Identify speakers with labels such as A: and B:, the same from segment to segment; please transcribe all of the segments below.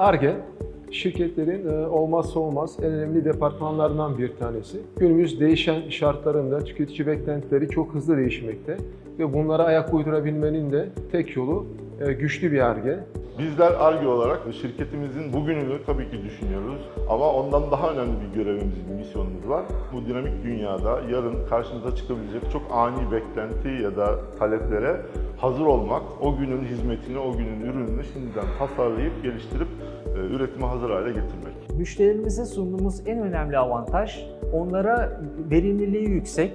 A: ARGE şirketlerin e, olmazsa olmaz en önemli departmanlarından bir tanesi. Günümüz değişen şartlarında tüketici beklentileri çok hızlı değişmekte ve bunlara ayak uydurabilmenin de tek yolu e, güçlü bir ARGE.
B: Bizler ARGE olarak şirketimizin bugününü tabii ki düşünüyoruz ama ondan daha önemli bir görevimiz, bir misyonumuz var. Bu dinamik dünyada yarın karşımıza çıkabilecek çok ani beklenti ya da taleplere hazır olmak, o günün hizmetini, o günün ürününü şimdiden tasarlayıp, geliştirip e, üretime hazır hale getirmek.
C: Müşterilerimize sunduğumuz en önemli avantaj onlara verimliliği yüksek,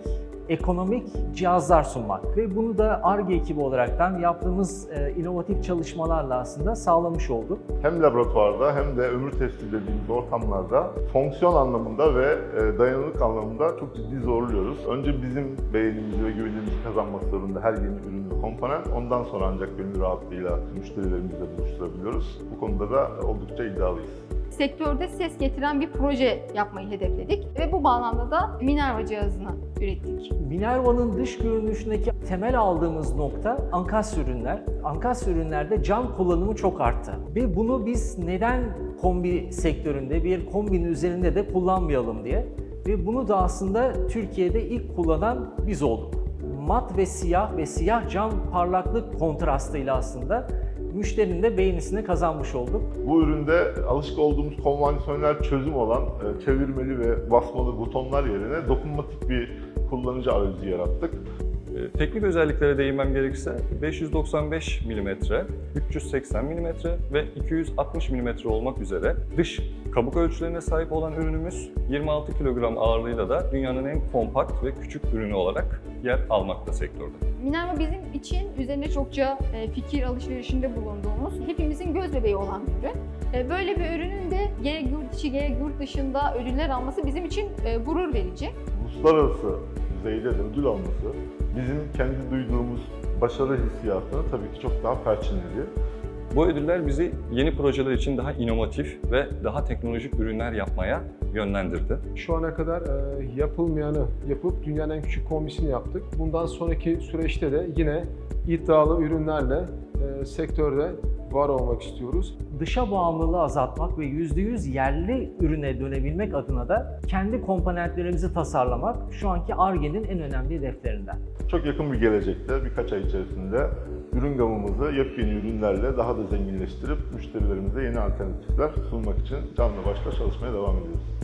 C: ekonomik cihazlar sunmak ve bunu da ARGE ekibi olaraktan yaptığımız e, inovatif çalışmalarla aslında sağlamış olduk.
B: Hem laboratuvarda hem de ömür testi dediğimiz ortamlarda fonksiyon anlamında ve e, dayanıklılık anlamında çok ciddi zorluyoruz. Önce bizim beğenimizi ve güvenimizi kazanmak zorunda her yeni ürün ve komponent. Ondan sonra ancak gönül rahatlığıyla müşterilerimizle buluşturabiliyoruz. Bu konuda da oldukça iddialıyız.
D: Sektörde ses getiren bir proje yapmayı hedefledik ve bu bağlamda da Minerva cihazını ürettik.
C: Minerva'nın dış görünüşündeki temel aldığımız nokta ankastre ürünler. Ankastre ürünlerde cam kullanımı çok arttı. Ve bunu biz neden kombi sektöründe bir kombinin üzerinde de kullanmayalım diye ve bunu da aslında Türkiye'de ilk kullanan biz olduk. Mat ve siyah ve siyah cam parlaklık kontrastıyla aslında müşterinin de beğenisini kazanmış olduk.
B: Bu üründe alışık olduğumuz konvansiyonel çözüm olan e, çevirmeli ve basmalı butonlar yerine dokunmatik bir kullanıcı arayüzü yarattık.
E: Ee, Teknik özelliklere değinmem gerekirse 595 mm, 380 mm ve 260 mm olmak üzere dış kabuk ölçülerine sahip olan ürünümüz 26 kilogram ağırlığıyla da dünyanın en kompakt ve küçük ürünü olarak yer almakta sektörde.
D: Minerva bizim için üzerine çokça e, fikir alışverişinde bulunduğumuz, hepimizin göz bebeği olan bir ürün. E, Böyle bir ürünün de gerek yurt içi gerek yurt dışında ödüller alması bizim için e, gurur verici.
B: Uluslararası düzeyde de ödül alması bizim kendi duyduğumuz başarı hissiyatını tabii ki çok daha perçinledi.
E: Bu ödüller bizi yeni projeler için daha inovatif ve daha teknolojik ürünler yapmaya yönlendirdi.
A: Şu ana kadar e, yapılmayanı yapıp dünyanın en küçük kombisini yaptık. Bundan sonraki süreçte de yine iddialı ürünlerle e, sektörde var olmak istiyoruz.
C: Dışa bağımlılığı azaltmak ve %100 yerli ürüne dönebilmek adına da kendi komponentlerimizi tasarlamak şu anki ARGE'nin en önemli hedeflerinden.
B: Çok yakın bir gelecekte birkaç ay içerisinde ürün gamımızı yepyeni ürünlerle daha da zenginleştirip müşterilerimize yeni alternatifler sunmak için canlı başla çalışmaya devam ediyoruz.